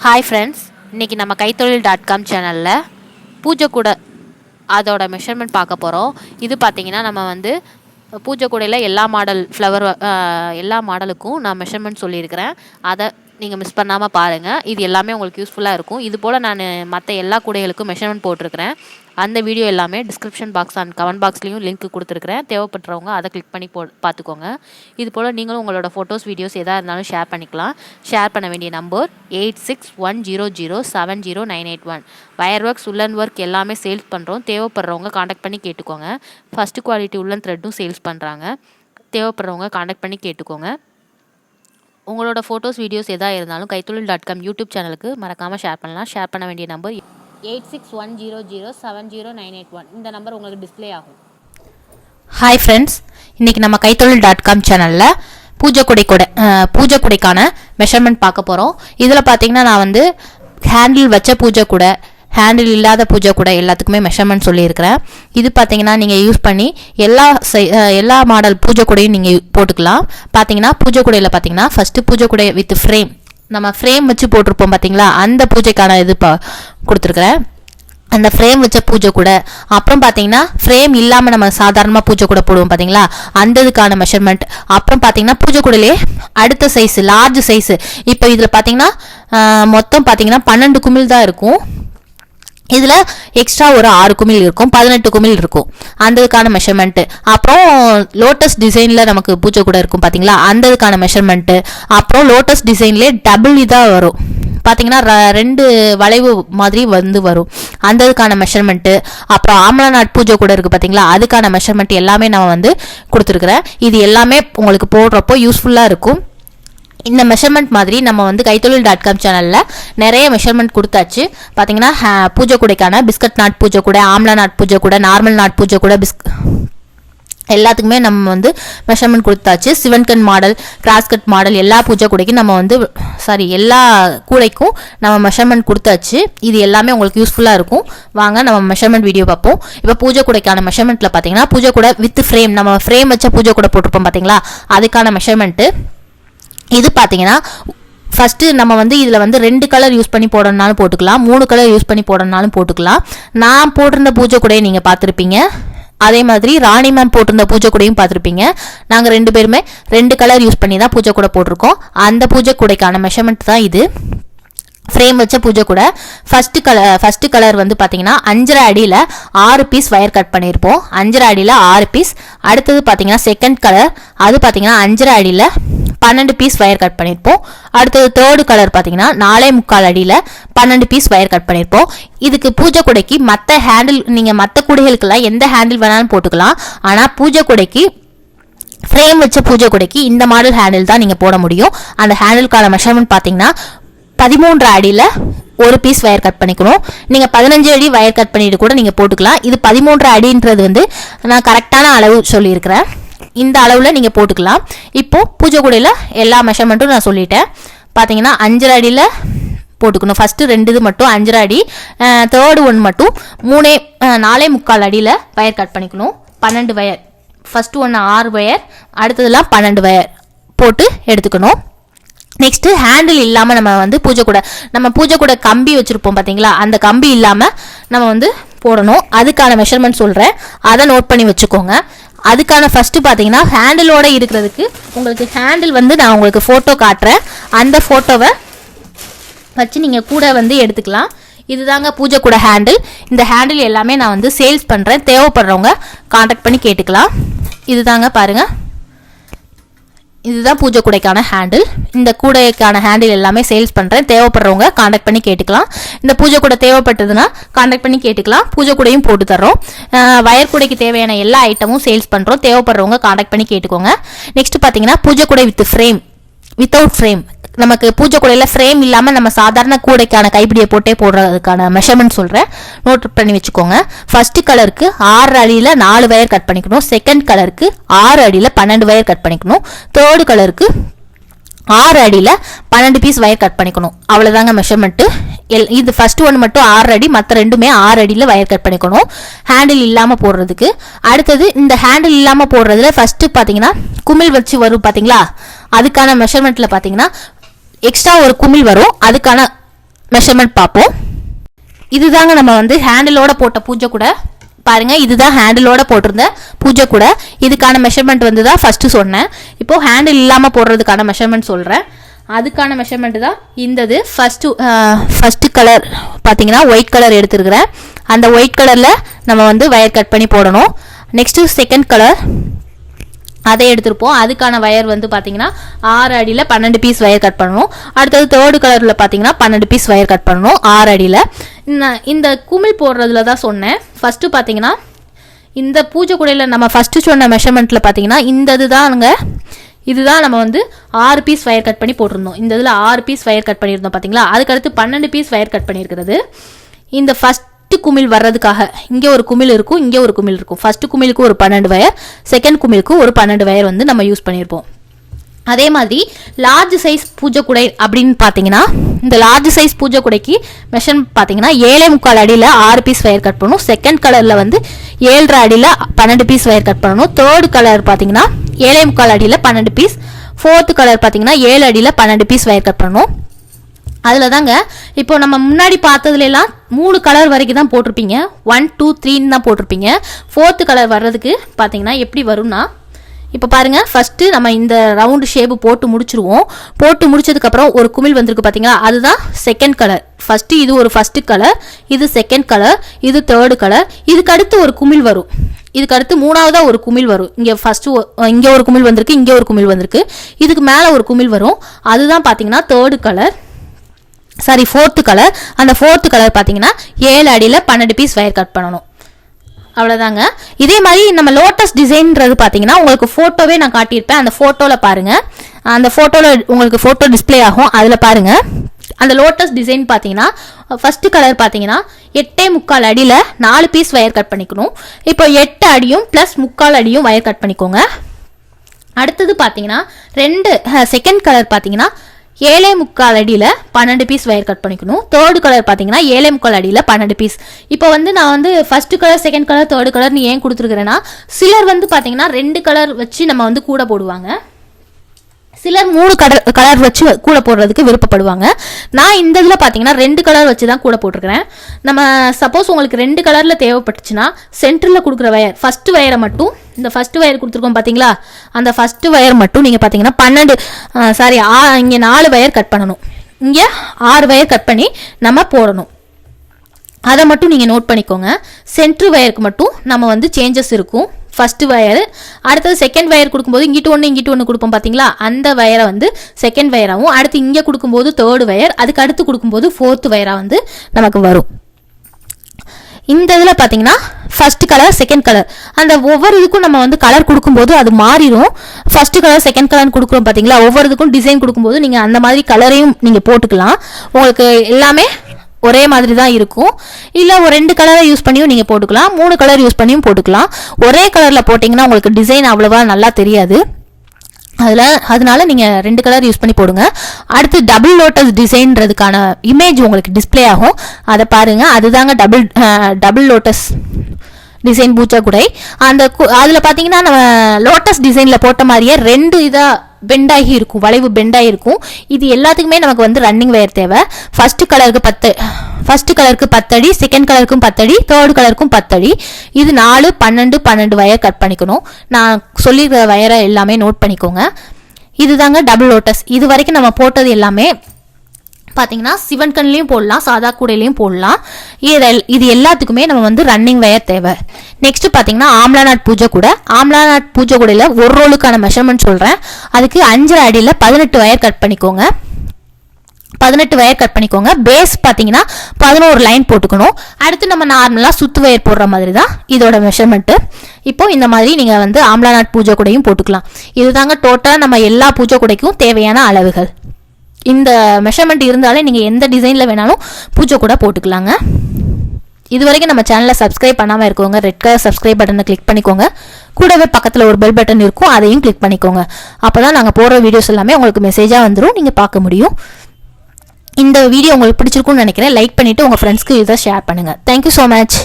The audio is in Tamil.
ஹாய் ஃப்ரெண்ட்ஸ் இன்றைக்கி நம்ம கைத்தொழில் டாட் காம் சேனலில் பூஜை கூட அதோட மெஷர்மெண்ட் பார்க்க போகிறோம் இது பார்த்தீங்கன்னா நம்ம வந்து பூஜை கூடையில் எல்லா மாடல் ஃப்ளவர் எல்லா மாடலுக்கும் நான் மெஷர்மெண்ட் சொல்லியிருக்கிறேன். அதை நீங்கள் மிஸ் பண்ணாமல் பாருங்கள் இது எல்லாமே உங்களுக்கு யூஸ்ஃபுல்லாக இருக்கும். இது போல் நான் மற்ற எல்லா கூடைகளுக்கும் மெஷர்மெண்ட் போட்டிருக்கிறேன். அந்த வீடியோ எல்லாமே டிஸ்கிரிப்ஷன் பாக்ஸ் அண்ட் கமெண்ட் பாக்ஸ்லேயும் லிங்க் கொடுத்துருக்குறேன். தேவைப்படுறவங்க அதை கிளிக் பண்ணி போ பார்த்துக்கோங்க. இது போல் நீங்களும் உங்களோட ஃபோட்டோஸ் வீடியோஸ் எதாக இருந்தாலும் ஷேர் பண்ணிக்கலாம். ஷேர் பண்ண வேண்டிய number eight six one zero zero seven zero nine eight one wire works உள்ளன் ஒர்க் எல்லாமே சேல்ஸ் பண்ணுறோம் தேவைப்படுறவங்க காண்டாக்ட் பண்ணி கேட்டுக்கோங்க. ஃபஸ்ட்டு குவாலிட்டி உள்ளன் த்ரெட்டும் சேல்ஸ் பண்ணுறாங்க தேவைப்படுறவங்க காண்டாக்ட் பண்ணி கேட்டுக்கோங்க. உங்களோட ஃபோட்டோஸ் வீடியோஸ் எதாக இருந்தாலும் கைத்தொழில் டாட் காம் யூடியூப் சேனலுக்கு மறக்காமல் ஷேர் பண்ணலாம். ஷேர் பண்ண வேண்டிய number eight six one zero zero seven zero nine eight one. இந்த நம்பர் உங்களுக்கு டிஸ்ப்ளே ஆகும். ஹாய் ஃப்ரெண்ட்ஸ் இன்றைக்கி நம்ம கைத்தொழில் டாட் காம் சேனலில் பூஜை குடை கூட பூஜை குடைக்கான மெஷர்மெண்ட் பார்க்க போகிறோம் இதில் பார்த்தீங்கன்னா நான் வந்து ஹேண்டில் வச்ச பூஜை கூட ஹேண்டில் இல்லாத பூஜை கூட எல்லாத்துக்குமே மெஷர்மெண்ட் சொல்லியிருக்கிறேன். இது பார்த்தீங்கன்னா நீங்கள் யூஸ் பண்ணி எல்லா சை எல்லா மாடல் பூஜை கூடையும் நீங்கள் போட்டுக்கலாம். பார்த்தீங்கன்னா பூஜை கூடையில் பார்த்தீங்கன்னா ஃபஸ்ட்டு பூஜை கூடை வித் ஃப்ரேம் நம்ம ஃப்ரேம் வச்சு போட்டிருப்போம் பார்த்தீங்களா அந்த பூஜைக்கான இது பா கொடுத்துருக்குறேன். அந்த ஃப்ரேம் வச்ச பூஜை கூட. அப்புறம் பார்த்தீங்கன்னா ஃப்ரேம் இல்லாமல் நம்ம சாதாரணமாக பூஜை கூட போடுவோம் பார்த்தீங்களா அந்த இதுக்கான மெஷர்மெண்ட் அப்புறம் பார்த்தீங்கன்னா பூஜை கூடலே அடுத்த சைஸ் லார்ஜ் சைஸ் இப்போ இதில் பார்த்தீங்கன்னா மொத்தம் பார்த்தீங்கன்னா பன்னெண்டு குமிழ் தான் இருக்கும். இதில் எக்ஸ்ட்ரா ஒரு ஆறு குமிழ் இருக்கும் பதினெட்டு குமிழ் இருக்கும். அந்ததுக்கான மெஷர்மெண்ட்டு அப்புறம் லோட்டஸ் டிசைனில் நமக்கு பூஜை கூட இருக்கும் பார்த்தீங்களா அந்ததுக்கான மெஷர்மெண்ட்டு அப்புறம் லோட்டஸ் டிசைன்லேயே டபுள் இதாக வரும். பார்த்தீங்கன்னா ர- ரெண்டு வளைவு மாதிரி வந்து வரும். அந்த இதுக்கான மெஷர்மெண்ட்டு அப்புறம் ஆம்லா நாட் பூஜை கூட இருக்குது பார்த்தீங்களா அதுக்கான மெஷர்மெண்ட் எல்லாமே நான் வந்து கொடுத்துருக்குறேன். இது எல்லாமே உங்களுக்கு போடுறப்போ யூஸ்ஃபுல்லாக இருக்கும். இந்த மெஷர்மெண்ட் மாதிரி நம்ம வந்து கைத்தொழில் டாட் காம் சேனலில் நிறைய மெஷர்மெண்ட் கொடுத்தாச்சு. பார்த்தீங்கன்னா பூஜை கூடைக்கான பிஸ்கட் நாட் பூஜை கூட ஆம்லா நாட் பூஜை கூட நார்மல் நாட் பூஜை கூட பிஸ்க் எல்லாத்துக்குமே நம்ம வந்து மெஷர்மெண்ட் கொடுத்தாச்சு. சிவன்கண் மாடல் கிராஸ்கட் மாடல் எல்லா பூஜை கூடைக்கும் நம்ம வந்து சாரி எல்லா கூடைக்கும் நம்ம மெஷர்மெண்ட் கொடுத்தாச்சு. இது எல்லாமே உங்களுக்கு யூஸ்ஃபுல்லாக இருக்கும். வாங்க நம்ம மெஷர்மெண்ட் வீடியோ பார்ப்போம். இப்போ பூஜை கூடைக்கான மெஷர்மெண்ட்டில் பார்த்தீங்கன்னா பூஜை கூட வித் ஃப்ரேம் நம்ம ஃப்ரேம் வச்ச பூஜை கூட போட்டிருப்போம் பார்த்தீங்களா அதுக்கான மெஷர்மெண்ட்டு இது பார்த்தீங்கன்னா ஃபஸ்ட்டு நம்ம வந்து இதில் வந்து ரெண்டு கலர் யூஸ் பண்ணி போடணுனாலும் போட்டுக்கலாம். மூணு கலர் யூஸ் பண்ணி போடணுனாலும் போட்டுக்கலாம். நான் போட்டிருந்த பூஜை கூடையை நீங்கள் பார்த்துருப்பீங்க. அதே மாதிரி ராணி மேம் போட்டிருந்த பூஜை கூடையும் பார்த்துருப்பீங்க. நாங்கள் ரெண்டு பேருமே ரெண்டு கலர் யூஸ் பண்ணி தான் பூஜை கூட போட்டிருக்கோம். அந்த பூஜை கூடைக்கான மெஷர்மெண்ட் தான் இது. ஃப்ரேம் வச்ச பூஜை கூட ஃபர்ஸ்ட் கலர் ஃபர்ஸ்ட் கலர் வந்து பார்த்தீங்கன்னா அஞ்சரை அடியில் ஆறு பீஸ் ஒயர் கட் பண்ணியிருப்போம். அஞ்சரை அடியில் ஆறு பீஸ் அடுத்தது பார்த்தீங்கன்னா செகண்ட் கலர் அது பார்த்தீங்கன்னா அஞ்சரை அடியில் பன்னெண்டு பீஸ் ஒயர் கட் பண்ணியிருப்போம். அடுத்தது தேர்டு கலர் பார்த்தீங்கன்னா நாலே முக்கால் அடியில் பன்னெண்டு பீஸ் ஒயர் கட் பண்ணியிருப்போம். இதுக்கு பூஜை குடைக்கு மற்ற ஹேண்டில் நீங்கள் மற்ற குடைகளுக்கெல்லாம் எந்த ஹேண்டில் வேணாலும் போட்டுக்கலாம். ஆனால் பூஜை குடைக்கு ஃப்ரேம் வச்ச பூஜை குடைக்கு இந்த மாடல் ஹேண்டில் தான் நீங்கள் போட முடியும். அந்த ஹேண்டிலுக்கான மெஷர்மெண்ட் பார்த்தீங்கன்னா பதிமூன்று அடியில் ஒரு பீஸ் வயர் கட் பண்ணிக்கணும். நீங்கள் பதினஞ்சு அடி வயர் கட் பண்ணிட்டு கூட நீங்கள் போட்டுக்கலாம். இது பதிமூன்று அடின்றது வந்து நான் கரெக்டான அளவு சொல்லியிருக்கிறேன். இந்த அளவில் நீங்கள் போட்டுக்கலாம். இப்போது பூஜை கூடையில் எல்லா மெஷர்மெண்ட்டும் நான் சொல்லிட்டேன். பார்த்தீங்கன்னா அஞ்சரை அடியில் போட்டுக்கணும். ஃபஸ்ட்டு ரெண்டு இது மட்டும் அஞ்சரை அடி. தேர்டு ஒன் மட்டும் மூணே நாலே முக்கால் அடியில் வயர் கட் பண்ணிக்கணும். பன்னெண்டு வயர் ஃபஸ்ட்டு ஒன்று ஆறு வயர் அடுத்ததெல்லாம் பன்னெண்டு வயர் போட்டு எடுத்துக்கணும். நெக்ஸ்ட்டு ஹேண்டில் இல்லாமல் நம்ம வந்து பூஜை கூட நம்ம பூஜை கூட கம்பி வச்சுருப்போம் பார்த்தீங்களா அந்த கம்பி இல்லாமல் நம்ம வந்து போடணும். அதுக்கான மெஷர்மெண்ட் சொல்கிறேன் அதை நோட் பண்ணி வச்சுக்கோங்க. அதுக்கான ஃபஸ்ட்டு பார்த்தீங்கன்னா ஹேண்டிலோட இருக்கிறதுக்கு உங்களுக்கு ஹேண்டில் வந்து நான் உங்களுக்கு ஃபோட்டோ காட்டுறேன். அந்த ஃபோட்டோவை வச்சு நீங்கள் கூட வந்து எடுத்துக்கலாம். இதுதாங்க பூஜை கூட ஹேண்டில் இந்த ஹேண்டில் எல்லாமே நான் வந்து சேல்ஸ் பண்ணுறேன் தேவைப்படுறவங்க காண்டாக்ட் பண்ணி கேட்டுக்கலாம். இதுதாங்க பாருங்கள் இதுதான் பூஜை கூடைக்கான ஹேண்டில் இந்த கூடைக்கான ஹேண்டில் எல்லாமே சேல்ஸ் பண்ணுறேன் தேவைப்படுறவங்க காண்டாக்ட் பண்ணி கேட்டுக்கலாம். இந்த பூஜை கூடை தேவைப்பட்டதுன்னா காண்டாக்ட் பண்ணி கேட்டுக்கலாம். பூஜை கூடையும் போட்டு தர்றோம். வயர் கூடைக்கு தேவையான எல்லா ஐட்டமும் சேல்ஸ் பண்ணுறோம் தேவைப்படுறவங்க காண்டாக்ட் பண்ணி கேட்டுக்கோங்க. நெக்ஸ்ட் பார்த்தீங்கன்னா பூஜை கூடை வித் ஃப்ரேம் வித்தவுட் ஃப்ரேம் நமக்கு பூஜை கூடையில் ஃப்ரேம் இல்லாமல் நம்ம சாதாரண கூடைக்கான கைப்பிடியை போட்டே போடுறதுக்கான மெஷர்மெண்ட் சொல்கிறேன் நோட் பண்ணி வச்சுக்கோங்க. ஃபர்ஸ்ட் கலருக்கு ஆறு அடியில் நாலு வயர் கட் பண்ணிக்கணும். செகண்ட் கலருக்கு ஆறு அடியில் பன்னெண்டு வயர் கட் பண்ணிக்கணும். தேர்டு கலருக்கு ஆறு அடியில் பன்னெண்டு பீஸ் வயர் கட் பண்ணிக்கணும். அவ்வளோதாங்க மெஷர்மெண்ட்டு எல் இது ஃபஸ்ட்டு ஒன்று மட்டும் ஆறு அடி மற்ற ரெண்டுமே ஆறு அடியில் வயர் கட் பண்ணிக்கணும். ஹேண்டில் இல்லாமல் போடுறதுக்கு. அடுத்தது இந்த ஹேண்டில் இல்லாமல் போடுறதுல ஃபஸ்ட்டு பார்த்தீங்கன்னா குமிழ் வச்சு வரும் பார்த்தீங்களா அதுக்கான மெஷர்மெண்ட்டில் பார்த்தீங்கன்னா எக்ஸ்ட்ரா ஒரு குமிழ் வரும். அதுக்கான மெஷர்மெண்ட் பார்ப்போம். இதுதாங்க நம்ம வந்து ஹேண்டிலோட போட்ட பூஜை கூட. பாருங்க இதுதான் ஹேண்டிலோட போட்டிருந்த பூஜை கூட. இதுக்கான மெஷர்மெண்ட் வந்து தான் ஃபர்ஸ்ட் சொன்னேன். இப்போ ஹேண்டில் இல்லாமல் போடுறதுக்கான மெஷர்மெண்ட் சொல்கிறேன் அதுக்கான மெஷர்மெண்ட் தான் இந்தது. ஃபஸ்ட்டு ஃபஸ்ட்டு கலர் பார்த்தீங்கன்னா ஒயிட் கலர் எடுத்துருக்கிறேன். அந்த ஒயிட் கலரில் நம்ம வந்து வயர் கட் பண்ணி போடணும். நெக்ஸ்ட்டு செகண்ட் கலர் அதை எடுத்திருப்போம் அதுக்கான வயர் வந்து பார்த்தீங்கன்னா ஆறு அடியில் பன்னெண்டு பீஸ் வயர் கட் பண்ணணும் அடுத்தது தேர்டு கலரில் பார்த்தீங்கன்னா பன்னெண்டு பீஸ் வயர் கட் பண்ணணும் ஆறு அடியில். இந்த குமிழ் போடுறதுல தான் சொன்னேன். ஃபஸ்ட்டு பார்த்தீங்கன்னா இந்த பூஜை குடையில் நம்ம ஃபஸ்ட்டு சொன்ன மெஷர்மெண்ட்டில் பார்த்தீங்கன்னா இந்த இதுதானுங்க இதுதான் நம்ம வந்து ஆறு பீஸ் வயர் கட் பண்ணி போட்டிருந்தோம். இந்த இதில் ஆறு பீஸ் வயர் கட் பண்ணியிருந்தோம் பார்த்தீங்களா அதுக்கடுத்து பன்னெண்டு பீஸ் வயர் கட் பண்ணியிருக்கிறது. இந்த ஃபஸ்ட் ஃபஸ்ட்டு குமிழ் வர்றதுக்காக. இங்கே ஒரு குமிழ் இருக்கும் இங்கே ஒரு குமிழ் இருக்கும். ஃபஸ்ட்டு குமிழுக்கு ஒரு பன்னெண்டு வயர் செகண்ட் குமிழுக்கு ஒரு பன்னெண்டு வயர் வந்து நம்ம யூஸ் பண்ணியிருப்போம் அதே மாதிரி லார்ஜ் சைஸ் பூஜை குடை அப்படின்னு பார்த்தீங்கன்னா இந்த லார்ஜ் சைஸ் பூஜை குடைக்கு மெஷன் பார்த்தீங்கன்னா ஏழே முக்கால் அடியில் ஆறு பீஸ் வயர் கட் பண்ணணும். செகண்ட் கலரில் வந்து ஏழரை அடியில் பன்னெண்டு பீஸ் வயர் கட் பண்ணணும். தேர்டு கலர் பார்த்தீங்கன்னா ஏழே முக்கால் அடியில் பன்னெண்டு பீஸ் ஃபோர்த்து கலர் பார்த்தீங்கன்னா ஏழு அடியில் பன்னெண்டு பீஸ் வயர் கட் பண்ணணும். அதில் தாங்க இப்போ நம்ம முன்னாடி பார்த்ததுலாம் மூணு கலர் வரைக்கும் தான் போட்டிருப்பீங்க. ஒன் டூ த்ரீன்னு தான் போட்டிருப்பீங்க. ஃபோர்த்து கலர் வர்றதுக்கு பார்த்தீங்கன்னா எப்படி வரும்னா இப்போ பாருங்கள் ஃபஸ்ட்டு நம்ம இந்த ரவுண்டு ஷேப்பு போட்டு முடிச்சிருவோம். போட்டு முடிச்சதுக்கப்புறம் ஒரு குமிழ் வந்திருக்கு பார்த்தீங்களா அதுதான் செகண்ட் கலர் ஃபஸ்ட்டு இது ஒரு ஃபஸ்ட்டு கலர் இது செகண்ட் கலர் இது தேர்டு கலர் இதுக்கு அடுத்து ஒரு குமிழ் வரும். இதுக்கு அடுத்து மூணாவதாக ஒரு குமிழ் வரும். இங்கே ஃபஸ்ட்டு இங்கே ஒரு குமிழ் வந்திருக்கு இங்கே ஒரு குமிழ் வந்திருக்கு. இதுக்கு மேலே ஒரு குமிழ் வரும். அதுதான் பார்த்தீங்கன்னா third colour sorry fourth colour அந்த ஃபோர்த்து கலர் பார்த்தீங்கன்னா ஏழு அடியில் பன்னெண்டு பீஸ் ஒயர் கட் பண்ணணும். அவ்வளோதாங்க இதே மாதிரி நம்ம லோட்டஸ் டிசைன்றது பார்த்தீங்கன்னா உங்களுக்கு ஃபோட்டோவே நான் காட்டியிருப்பேன். அந்த ஃபோட்டோவில் பாருங்கள் அந்த ஃபோட்டோவில் உங்களுக்கு ஃபோட்டோ டிஸ்பிளே ஆகும். அதில் பாருங்கள் அந்த லோட்டஸ் டிசைன் பார்த்தீங்கன்னா ஃபஸ்ட்டு கலர் பார்த்தீங்கன்னா எட்டே முக்கால் அடியில் நாலு பீஸ் ஒயர் கட் பண்ணிக்கணும். இப்போ எட்டு அடியும் ப்ளஸ் முக்கால் அடியும் ஒயர் கட் பண்ணிக்கோங்க. அடுத்தது பார்த்தீங்கன்னா ரெண்டு செகண்ட் கலர் பார்த்தீங்கன்னா ஏழே முக்கால் அடியில் பன்னெண்டு பீஸ் வயர் கட் பண்ணிக்கணும். தேர்டு கலர் பார்த்தீங்கன்னா ஏழே முக்கால் அடியில் பன்னெண்டு பீஸ் இப்போ வந்து நான் வந்து first colour second colour third கலர்னு ஏன் கொடுத்துருக்குறேன்னா சிலர் வந்து பார்த்தீங்கன்னா ரெண்டு கலர் வச்சு நம்ம வந்து கூட போடுவாங்க. சிலர் மூணு கலர் கலர் வச்சு கூட போடுறதுக்கு விருப்பப்படுவாங்க. நான் இந்த இதில் பார்த்தீங்கன்னா ரெண்டு கலர் வச்சு தான் கூட போட்டிருக்கிறேன். நம்ம சப்போஸ் உங்களுக்கு ரெண்டு கலரில் தேவைப்பட்டுச்சுன்னா சென்டரில் கொடுக்குற வயர் ஃபஸ்ட்டு வயரை மட்டும் இந்த ஃபஸ்ட்டு வயர் கொடுத்துருக்கோம் பார்த்தீங்களா அந்த ஃபஸ்ட்டு வயர் மட்டும் நீங்கள் பார்த்தீங்கன்னா பன்னெண்டு சாரி ஆ இங்கே நாலு வயர் கட் பண்ணணும். இங்கே ஆறு வயர் கட் பண்ணி நம்ம போடணும். அதை மட்டும் நீங்கள் நோட் பண்ணிக்கோங்க. சென்ட்ரு வயருக்கு மட்டும் நம்ம வந்து சேஞ்சஸ் இருக்கும். ஃபஸ்ட்டு வயர் அடுத்தது செகண்ட் வயர் கொடுக்கும்போது இங்கிட்டு ஒன்று இங்கிட்டு ஒன்று கொடுப்போம் பார்த்தீங்களா அந்த வயரை வந்து செகண்ட் வயராகவும் அடுத்து இங்கே கொடுக்கும்போது தேர்டு வயர் அதுக்கு அடுத்து கொடுக்கும்போது ஃபோர்த்து வயராக வந்து நமக்கு வரும். இந்த இதில் பார்த்தீங்கன்னா ஃபர்ஸ்ட் கலர் செகண்ட் கலர் அந்த ஒவ்வொரு இதுக்கும் நம்ம வந்து கலர் கொடுக்கும்போது அது மாறிடும் ஃபர்ஸ்ட் கலர் செகண்ட் கலர் கொடுக்குறோம் பார்த்தீங்களா ஒவ்வொரு இதுக்கும் டிசைன் கொடுக்கும்போது நீங்கள் அந்த மாதிரி கலரையும் நீங்கள் போட்டுக்கலாம். உங்களுக்கு எல்லாமே ஒரே மாதிரி தான் இருக்கும். இல்லை ஒரு ரெண்டு கலரை யூஸ் பண்ணியும் நீங்கள் போட்டுக்கலாம். மூணு கலர் யூஸ் பண்ணியும் போட்டுக்கலாம். ஒரே கலரில் போட்டிங்கன்னா உங்களுக்கு டிசைன் அவ்வளோவா நல்லா தெரியாது. அதில் அதனால நீங்கள் ரெண்டு கலர் யூஸ் பண்ணி போடுங்க. அடுத்து டபுள் லோட்டஸ் டிசைன்றதுக்கான இமேஜ் உங்களுக்கு டிஸ்பிளே ஆகும். அதை பாருங்கள் அதுதாங்க டபுள் டபுள் லோட்டஸ் டிசைன் பூச்சா குடை அந்த அதில் பார்த்தீங்கன்னா நம்ம லோட்டஸ் டிசைனில் போட்ட மாதிரியே ரெண்டு இதாக பெண்டாகி இருக்கும் வளைவு பெண்டாகி இருக்கும். இது எல்லாத்துக்குமே நமக்கு வந்து ரன்னிங் வயர் தேவை. ஃபர்ஸ்ட் கலருக்கு பத்து ஃபர்ஸ்ட் கலருக்கு பத்தடி செகண்ட் கலருக்கும் பத்தடி தேர்டு கலருக்கும் பத்தடி இது நாலு பன்னெண்டு பன்னெண்டு வயர் கட் பண்ணிக்கணும். நான் சொல்லியிருக்கிற வயரை எல்லாமே நோட் பண்ணிக்கோங்க. இதுதாங்க டபுள் லோட்டஸ் இது வரைக்கும் நம்ம போட்டது எல்லாமே பார்த்தீங்கன்னா சிவன் கண்லேயும் போடலாம் சாதா கூடையிலையும் போடலாம். இது இது எல்லாத்துக்குமே நம்ம வந்து ரன்னிங் வயர் தேவை. நெக்ஸ்ட் பார்த்தீங்கன்னா ஆம்லா நாட் பூஜை கூட. ஆம்லா நாட் பூஜை கூடையில் ஒரு ரோலுக்கான மெஷர்மெண்ட் சொல்கிறேன் அதுக்கு அஞ்சரை அடியில் பதினெட்டு வயர் கட் பண்ணிக்கோங்க. பதினெட்டு வயர் கட் பண்ணிக்கோங்க. பேஸ் பார்த்தீங்கன்னா பதினோரு லைன் போட்டுக்கணும். அடுத்து நம்ம நார்மலாக சுத்து வயர் போடுற மாதிரி தான் இதோட மெஷர்மெண்ட்டு இப்போ இந்த மாதிரி நீங்கள் வந்து ஆம்லா நாட் பூஜை கூடையும் போட்டுக்கலாம். இதுதாங்க டோட்டலாக நம்ம எல்லா பூஜை கூடைக்கும் தேவையான அளவுகள். இந்த மெஷர்மெண்ட் இருந்தாலே நீங்கள் எந்த டிசைனில் வேணாலும் பூஜை கூட போட்டுக்கலாங்க. இது வரைக்கும் நம்ம சேனலை சப்ஸ்கிரைப் பண்ணாமல் இருக்கோங்க. ரெட் கலர் சப்ஸ்கிரைப் பட்டனை கிளிக் பண்ணிக்கோங்க. கூடவே பக்கத்தில் ஒரு பெல் பட்டன் இருக்கும். அதையும் கிளிக் பண்ணிக்கோங்க. அப்போ தான் நாங்கள் போடுற வீடியோஸ் எல்லாமே உங்களுக்கு மெசேஜாக வந்துடும் நீங்கள் பார்க்க முடியும். இந்த வீடியோ உங்களுக்கு பிடிச்சிருக்கும்னு நினைக்கிறேன். லைக் பண்ணிவிட்டு உங்கள் ஃப்ரெண்ட்ஸ்க்கு இதை ஷேர் பண்ணுங்கள் தேங்க்யூ ஸோ மச்